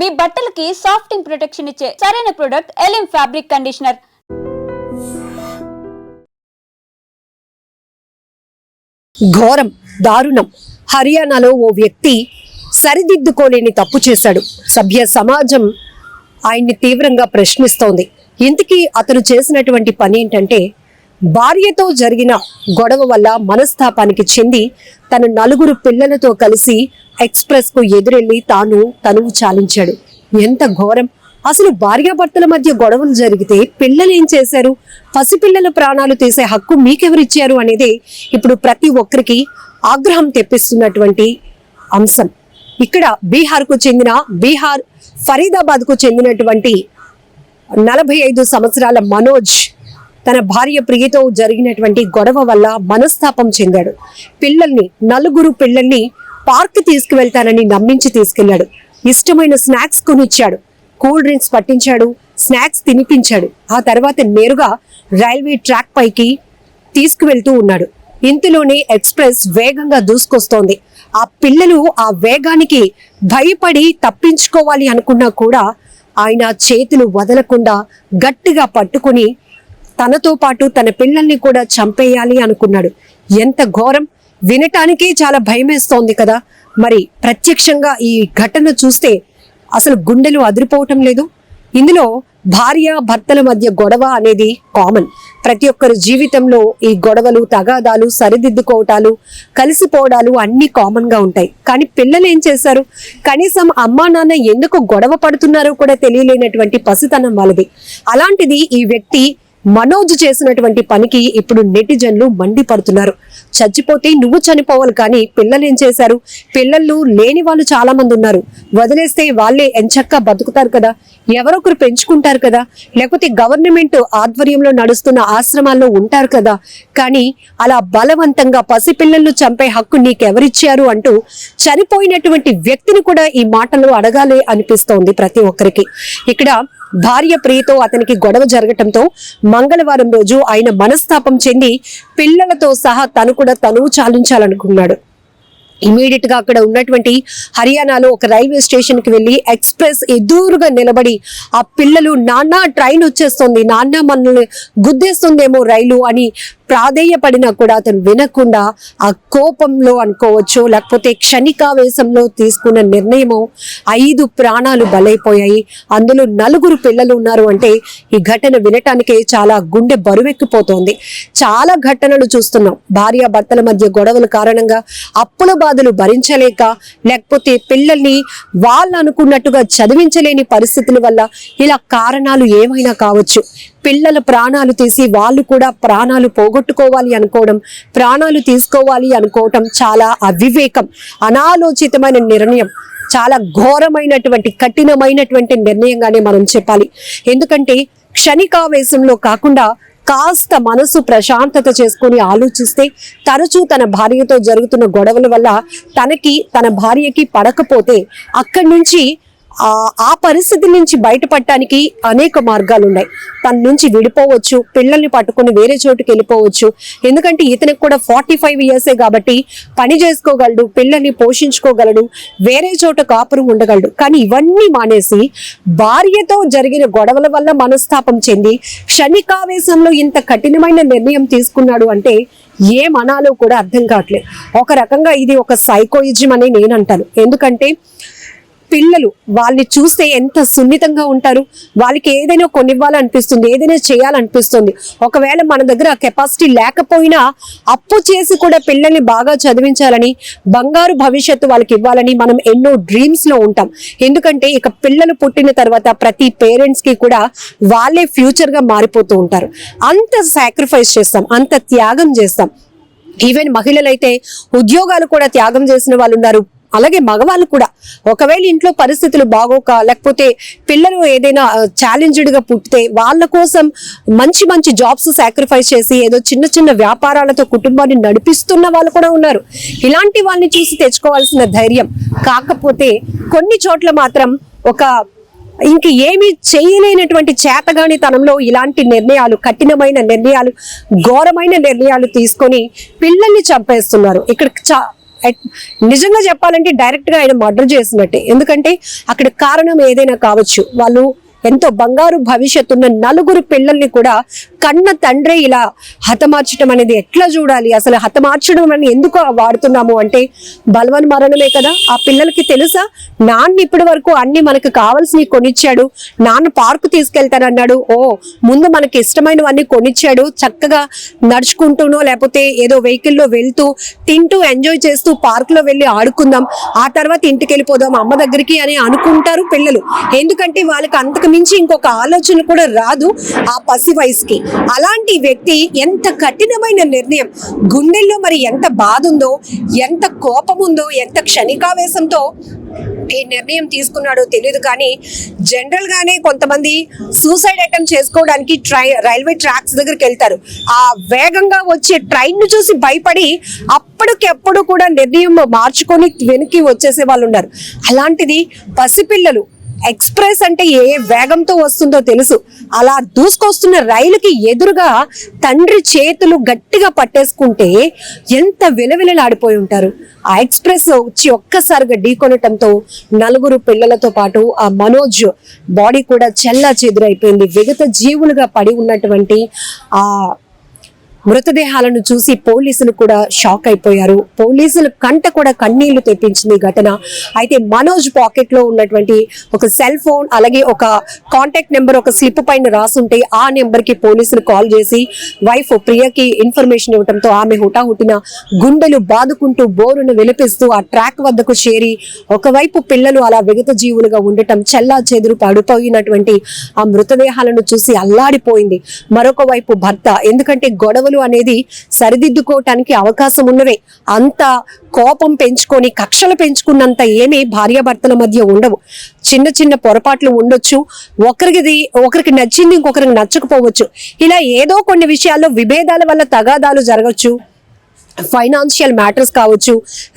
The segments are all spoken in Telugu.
మీ బట్టలకి సాఫ్టింగ్ ప్రొటెక్షన్ ఇచ్చే సరైన ప్రొడక్ట్ ఎలిమ్ ఫ్యాబ్రిక్ కండిషనర్ ఘోరం దారుణం. హర్యానాలో ఓ వ్యక్తి సరిదిద్దుకోలేని తప్పు చేశాడు. సభ్య సమాజం ఆయన్ని తీవ్రంగా ప్రశ్నిస్తోంది. ఇంతకీ అతను చేసినటువంటి పని ఏంటంటే భార్యతో జరిగిన గొడవ వల్ల మనస్తాపానికి చెంది తన నలుగురు పిల్లలతో కలిసి ఎక్స్ప్రెస్కు ఎదురెళ్ళి తాను తనువు చాలించాడు. ఎంత ఘోరం! అసలు భార్యాభర్తల మధ్య గొడవలు జరిగితే పిల్లలు ఏం చేశారు? పసిపిల్లల ప్రాణాలు తీసే హక్కు మీకెవరిచ్చారు అనేది ఇప్పుడు ప్రతి ఒక్కరికి ఆగ్రహం తెప్పిస్తున్నటువంటి అంశం. ఇక్కడ బీహార్కు చెందిన బీహార్ ఫరీదాబాద్కు చెందినటువంటి నలభై ఐదు సంవత్సరాల మనోజ్ తన భార్య ప్రియతో జరిగినటువంటి గొడవ వల్ల మనస్తాపం చెందాడు. పిల్లల్ని నలుగురు పిల్లల్ని పార్క్ తీసుకువెళ్తానని నమ్మించి తీసుకెళ్ళాడు ఇష్టమైన స్నాక్స్ కొనిచ్చాడు. కూల్ డ్రింక్స్ పట్టించాడు స్నాక్స్ తినిపించాడు. ఆ తర్వాత నేరుగా రైల్వే ట్రాక్ పైకి తీసుకువెళ్తూ ఉన్నాడు. ఇంతలోనే ఎక్స్ప్రెస్ వేగంగా దూసుకొస్తోంది. ఆ పిల్లలు ఆ వేగానికి భయపడి తప్పించుకోవాలి అనుకున్నా కూడా ఆయన చేతులు వదలకుండా గట్టిగా పట్టుకుని తనతో పాటు తన పిల్లల్ని కూడా చంపేయాలి అనుకున్నాడు. ఎంత ఘోరం! వినటానికే చాలా భయమేస్తోంది కదా! మరి ప్రత్యక్షంగా ఈ ఘటన చూస్తే అసలు గుండెలు అదిరిపోవటం లేదు? ఇందులో భార్య భర్తల మధ్య గొడవ అనేది కామన్. ప్రతి ఒక్కరి జీవితంలో ఈ గొడవలు తగాదాలు సరిదిద్దుకోవటాలు కలిసిపోవడాలు అన్ని కామన్గా ఉంటాయి. కానీ పిల్లలు ఏం చేశారు? కనీసం అమ్మా నాన్న ఎందుకు గొడవ పడుతున్నారో కూడా తెలియలేనటువంటి పసితనం వాళ్ళది. అలాంటిది ఈ వ్యక్తి మనోజ్ చేసినటువంటి పనికి ఇప్పుడు నెటిజన్లు మండిపడుతున్నారు. చచ్చిపోతే నువ్వు చనిపోవాలి కానీ పిల్లలు ఏం చేశారు? పిల్లలు లేని వాళ్ళు చాలా మంది ఉన్నారు. వదిలేస్తే వాళ్ళే ఎంచక్కా బతుకుతారు కదా? ఎవరొకరు పెంచుకుంటారు కదా? లేకపోతే గవర్నమెంట్ ఆధ్వర్యంలో నడుస్తున్న ఆశ్రమాల్లో ఉంటారు కదా? కానీ అలా బలవంతంగా పసిపిల్లలను చంపే హక్కు నీకెవరిచ్చారు అంటూ చనిపోయినటువంటి వ్యక్తిని కూడా ఈ మాటలు అడగాలి అనిపిస్తోంది ప్రతి ఒక్కరికి. ఇక్కడ భార్య ప్రియతో అతనికి గొడవ జరగటంతో మంగళవారం రోజు ఆయన మనస్తాపం చెంది పిల్లలతో సహా తను కూడా తనువు చాలించాలనుకున్నాడు. ఇమీడియట్గా అక్కడ ఉన్నటువంటి హర్యానాలో ఒక రైల్వే స్టేషన్కి వెళ్ళి ఎక్స్ప్రెస్ ఎదురుగా నిలబడి ఆ పిల్లలు నాన్న ట్రైన్ వచ్చేస్తుంది నాన్న మనల్ని గుద్దేస్తుందేమో రైలు అని ప్రాధేయపడినా కూడా అతను వినకుండా ఆ కోపంలో అనుకోవచ్చు లేకపోతే క్షణికావేశంలో తీసుకున్న నిర్ణయము ఐదు ప్రాణాలు బలైపోయాయి. అందులో నలుగురు పిల్లలు ఉన్నారు అంటే ఈ ఘటన వినటానికే చాలా గుండె బరువెక్కిపోతోంది. చాలా ఘటనలు చూస్తున్నాం. భార్య భర్తల మధ్య గొడవల కారణంగా అప్పుల బాధలు భరించలేక లేకపోతే పిల్లల్ని వాళ్ళు అనుకున్నట్టుగా చదివించలేని పరిస్థితుల వల్ల ఇలా కారణాలు ఏమైనా కావచ్చు. పిల్లల ప్రాణాలు తీసి వాళ్ళు కూడా ప్రాణాలు పోగొట్టుకోవాలి అనుకోవడం ప్రాణాలు తీసుకోవాలి అనుకోవటం చాలా అవివేకం అనాలోచితమైన నిర్ణయం చాలా ఘోరమైనటువంటి కఠినమైనటువంటి నిర్ణయంగానే మనం చెప్పాలి. ఎందుకంటే క్షణికావేశంలో కాకుండా కాస్త మనసు ప్రశాంతత చేసుకొని ఆలోచిస్తే తరచూ తన భార్యతో జరుగుతున్న గొడవల వల్ల తనకి తన భార్యకి పడకపోతే అక్కడి నుంచి ఆ పరిస్థితి నుంచి బయటపడటానికి అనేక మార్గాలు ఉన్నాయి తన నుంచి విడిపోవచ్చు పిల్లల్ని పట్టుకొని వేరే చోటుకి వెళ్ళిపోవచ్చు. ఎందుకంటే ఇతనికి కూడా ఫార్టీ ఫైవ్ ఇయర్సే కాబట్టి పని చేసుకోగలడు పిల్లల్ని పోషించుకోగలడు వేరే చోట కాపురం ఉండగలడు. కానీ ఇవన్నీ మానేసి భార్యతో జరిగిన గొడవల వల్ల మనస్తాపం చెంది క్షణికావేశంలో ఇంత కఠినమైన నిర్ణయం తీసుకున్నాడు అంటే ఏమనాలో కూడా అర్థం కావట్లేదు. ఒక రకంగా ఇది ఒక సైకోయిజం అని నేను అంటాను. ఎందుకంటే పిల్లలు వాళ్ళని చూస్తే ఎంత సున్నితంగా ఉంటారు? వాళ్ళకి ఏదైనా కొనివ్వాలనిపిస్తుంది ఏదైనా చేయాలనిపిస్తుంది. ఒకవేళ మన దగ్గర కెపాసిటీ లేకపోయినా అప్పు చేసి కూడా పిల్లల్ని బాగా చదివించాలని బంగారు భవిష్యత్తు వాళ్ళకి ఇవ్వాలని మనం ఎన్నో డ్రీమ్స్లో ఉంటాం. ఎందుకంటే ఇక పిల్లలు పుట్టిన తర్వాత ప్రతి పేరెంట్స్కి కూడా వాళ్ళే ఫ్యూచర్గా మారిపోతూ ఉంటారు. అంత సాక్రిఫైస్ చేస్తాం అంత త్యాగం చేస్తాం. ఈవెన్ మహిళలైతే ఉద్యోగాలు కూడా త్యాగం చేసిన వాళ్ళు ఉన్నారు. అలాగే మగవాళ్ళు కూడా. ఒకవేళ ఇంట్లో పరిస్థితులు బాగోక లేకపోతే పిల్లలు ఏదైనా ఛాలెంజ్డ్గా పుట్టితే వాళ్ళ కోసం మంచి మంచి జాబ్స్ సాక్రిఫైస్ చేసి ఏదో చిన్న చిన్న వ్యాపారాలతో కుటుంబాన్ని నడిపిస్తున్న వాళ్ళు కూడా ఉన్నారు. ఇలాంటి వాళ్ళని చూసి తెచ్చుకోవాల్సిన ధైర్యం. కాకపోతే కొన్ని చోట్ల మాత్రం ఒక ఇంక ఏమి చేయలేనటువంటి చేతగాని తనంలో ఇలాంటి నిర్ణయాలు కఠినమైన నిర్ణయాలు ఘోరమైన నిర్ణయాలు తీసుకొని పిల్లల్ని చంపేస్తున్నారు. ఇక్కడ చా నిజంగా చెప్పాలంటే డైరెక్ట్గా ఆయన మర్డర్ చేసినట్టే. ఎందుకంటే అక్కడ కారణం ఏదైనా కావచ్చు. వాళ్ళు ఎంతో బంగారు భవిష్యత్తున్న నలుగురు పిల్లల్ని కూడా కన్న తండ్రి ఇలా హతమార్చడం అనేది ఎట్లా చూడాలి? అసలు హతమార్చడం అని ఎందుకు వాడుతున్నాము అంటే బలవన్ మరణమే కదా. ఆ పిల్లలకి తెలుసా? నాన్న ఇప్పటి వరకు అన్ని మనకు కావాల్సినవి కొనిచ్చాడు. నాన్న పార్కు తీసుకెళ్తానన్నాడు. ఓ ముందు మనకి ఇష్టమైనవన్నీ కొనిచ్చాడు. చక్కగా నడుచుకుంటూనో లేకపోతే ఏదో వెహికల్లో వెళ్తూ తింటూ ఎంజాయ్ చేస్తూ పార్క్లో వెళ్ళి ఆడుకుందాం. ఆ తర్వాత ఇంటికి వెళ్ళిపోదాం అమ్మ దగ్గరికి అని అనుకుంటారు పిల్లలు. ఎందుకంటే వాళ్ళకి అంతకు మించి ఇంకొక ఆలోచన కూడా రాదు ఆ పసి వయసుకి. అలాంటి వ్యక్తి ఎంత కఠినమైన నిర్ణయం గుండెల్లో మరి ఎంత బాధ ఉందో ఎంత కోపం ఉందో ఎంత క్షణికావేశంతో ఈ నిర్ణయం తీసుకున్నాడో తెలియదు కానీ జనరల్ గానే కొంతమంది సూసైడ్ అటెంప్ట్ చేసుకోవడానికి ట్రై రైల్వే ట్రాక్స్ దగ్గరికి వెళ్తారు. ఆ వేగంగా వచ్చే ట్రైన్ను చూసి భయపడి అప్పటికెప్పుడు కూడా నిర్ణయం మార్చుకొని వెనక్కి వచ్చేసే వాళ్ళు ఉన్నారు అలాంటిది పసిపిల్లలు ఎక్స్ప్రెస్ అంటే ఏ వేగంతో వస్తుందో తెలుసు. అలా దూసుకొస్తున్న రైలుకి ఎదురుగా తండ్రి చేతులు గట్టిగా పట్టేసుకుంటే ఎంత విలవిలలాడిపోయి ఉంటారు. ఆ ఎక్స్ప్రెస్ వచ్చి ఒక్కసారిగా ఢీకొనటంతో నలుగురు పిల్లలతో పాటు ఆ మనోజ్ బాడీ కూడా చెల్లా చెదురైపోయింది విగత జీవులుగా పడి ఉన్నటువంటి ఆ మృతదేహాలను చూసి పోలీసులు కూడా షాక్ అయిపోయారు. పోలీసులు కంట కూడా కన్నీళ్ళు తెప్పించింది ఘటన. అయితే మనోజ్ పాకెట్లో ఉన్నటువంటి ఒక సెల్ ఫోన్ అలాగే ఒక కాంటాక్ట్ నెంబర్ ఒక స్లిప్ పైన రాసుంటే ఆ నెంబర్కి పోలీసులు కాల్ చేసి వైఫ్ ప్రియకి ఇన్ఫర్మేషన్ ఇవ్వడంతో ఆమె హుటాహుటిన గుండెలు బాదుకుంటూ బోరును విలిపిస్తూ ఆ ట్రాక్ వద్దకు చేరి ఒకవైపు పిల్లలు అలా విగత జీవులుగా ఉండటం చెల్లా చెదురు పడిపోయినటువంటి ఆ మృతదేహాలను చూసి అల్లాడిపోయింది. మరొక వైపు భర్త ఎందుకంటే గొడవ భావాలు అనేది సరిదిద్దుకోవటానికి అవకాశం ఉన్నవే. అంత కోపం పెంచుకొని కక్షలు పెంచుకున్నంత ఏమీ భార్యాభర్తల మధ్య ఉండవు. చిన్న చిన్న పొరపాట్లు ఉండొచ్చు. ఒకరికి ఒకరికి నచ్చింది ఇంకొకరికి నచ్చకపోవచ్చు. ఇలా ఏదో కొన్ని విషయాల్లో విభేదాల వల్ల తగాదాలు జరగచ్చు. ఫైనాన్షియల్ మ్యాటర్స్ కావచ్చు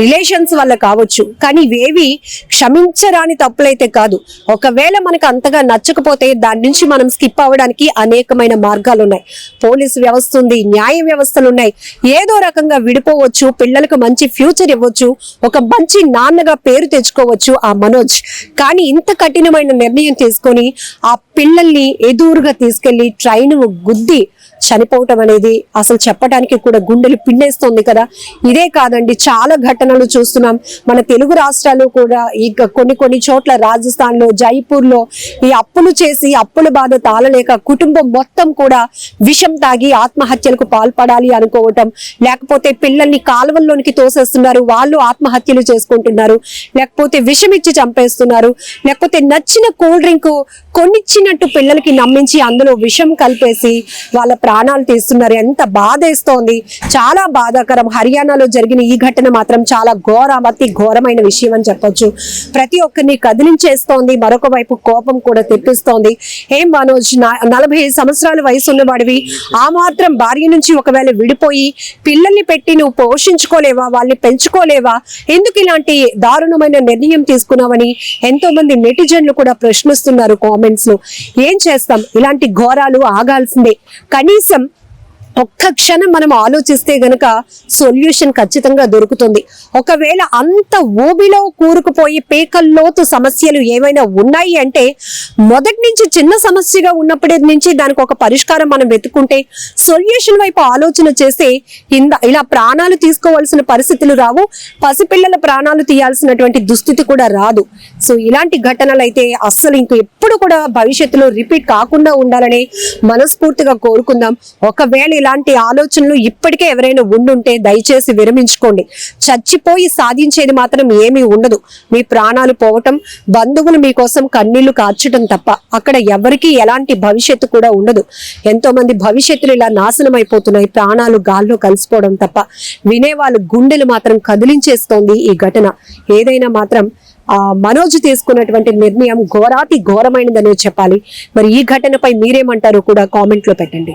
రిలేషన్స్ వల్ల కావచ్చు కానీ ఇవేవి క్షమించరాని తప్పులైతే కాదు. ఒకవేళ మనకు అంతగా నచ్చకపోతే దాని నుంచి మనం స్కిప్ అవ్వడానికి అనేకమైన మార్గాలు ఉన్నాయి. పోలీస్ వ్యవస్థ ఉంది న్యాయ వ్యవస్థలు ఉన్నాయి. ఏదో రకంగా విడిపోవచ్చు పిల్లలకు మంచి ఫ్యూచర్ ఇవ్వచ్చు ఒక మంచి నాన్నగా పేరు తెచ్చుకోవచ్చు ఆ మనోజ్. కానీ ఇంత కఠినమైన నిర్ణయం తీసుకొని ఆ పిల్లల్ని ఎదురుగా తీసుకెళ్ళి ట్రైన్ గుద్ది చనిపోవటం అనేది అసలు చెప్పడానికి కూడా గుండెలు పిండేస్తోంది కదా. ఇదే కాదండి చాలా ఘటనలు చూస్తున్నాం. మన తెలుగు రాష్ట్రాలు కూడా ఈ కొన్ని కొన్ని చోట్ల రాజస్థాన్లో జైపూర్లో ఈ అప్పులు చేసి అప్పుల బాధ తాళలేక కుటుంబం మొత్తం కూడా విషం తాగి ఆత్మహత్యలకు పాల్పడాలి అనుకోవటం లేకపోతే పిల్లల్ని కాలువల్లోనికి తోసేస్తున్నారు వాళ్ళు ఆత్మహత్యలు చేసుకుంటున్నారు లేకపోతే విషం ఇచ్చి చంపేస్తున్నారు లేకపోతే నచ్చిన కూల్ డ్రింక్ కొనిచ్చినట్టు పిల్లలకి నమ్మించి అందులో విషం కలిపేసి వాళ్ళ ప్రాణాలు తీస్తున్నారు. ఎంత బాధేస్తోంది చాలా బాధాకరం. హర్యానాలో జరిగిన ఈ ఘటన మాత్రం చాలా ఘోర అతి ఘోరమైన విషయం అని చెప్పొచ్చు. ప్రతి ఒక్కరిని కదిలించేస్తోంది. మరొక వైపు కోపం కూడా తెప్పిస్తోంది. ఏం మనోజ్? నలభై ఐదు సంవత్సరాల వయసు ఉన్నవాడివి. ఆ మాత్రం భార్య నుంచి ఒకవేళ విడిపోయి పిల్లల్ని పెట్టి నువ్వు పోషించుకోలేవా? వాళ్ళని పెంచుకోలేవా? ఎందుకు ఇలాంటి దారుణమైన నిర్ణయం తీసుకున్నావని ఎంతో మంది నెటిజన్లు కూడా ప్రశ్నిస్తున్నారు కామెంట్స్లో ఏం చేస్తాం? ఇలాంటి ఘోరాలు ఆగాల్సిందే. కనీసం ఒక్క క్షణం మనం ఆలోచిస్తే గనక సొల్యూషన్ ఖచ్చితంగా దొరుకుతుంది. ఒకవేళ అంత ఊబిలో కూరుకుపోయి పేకల్లోతు సమస్యలు ఏమైనా ఉన్నాయి అంటే మొదటి నుంచి చిన్న సమస్యగా ఉన్నప్పటి నుంచి దానికి ఒక పరిష్కారం మనం వెతుకుంటే సొల్యూషన్ వైపు ఆలోచన చేస్తే ఇంద ఇలా ప్రాణాలు తీసుకోవాల్సిన పరిస్థితులు రావు పసిపిల్లల ప్రాణాలు తీయాల్సినటువంటి దుస్థితి కూడా రాదు. సో ఇలాంటి ఘటనలు అయితే అస్సలు ఇంక ఎప్పుడు కూడా భవిష్యత్తులో రిపీట్ కాకుండా ఉండాలని మనస్ఫూర్తిగా కోరుకుందాం. ఒకవేళ ఇలాంటి ఆలోచనలు ఇప్పటికే ఎవరైనా ఉండుంటే దయచేసి విరమించుకోండి. చచ్చిపోయి సాధించేది మాత్రం ఏమీ ఉండదు. మీ ప్రాణాలు పోవటం బంధువులు మీకోసం కన్నీళ్ళు కార్చటం తప్ప అక్కడ ఎవరికీ ఎలాంటి భవిష్యత్తు కూడా ఉండదు. ఎంతో మంది భవిష్యత్తులు ఇలా నాశనం అయిపోతున్నాయి ప్రాణాలు గాల్లో కలిసిపోవడం తప్ప. వినేవాళ్ళు గుండెలు మాత్రం కదిలించేస్తోంది ఈ ఘటన. ఏదైనా మాత్రం ఆ మనోజ్ తీసుకున్నటువంటి నిర్ణయం ఘోరాతి ఘోరమైనదనే చెప్పాలి. మరి ఈ ఘటనపై మీరేమంటారో కూడా కామెంట్లో పెట్టండి.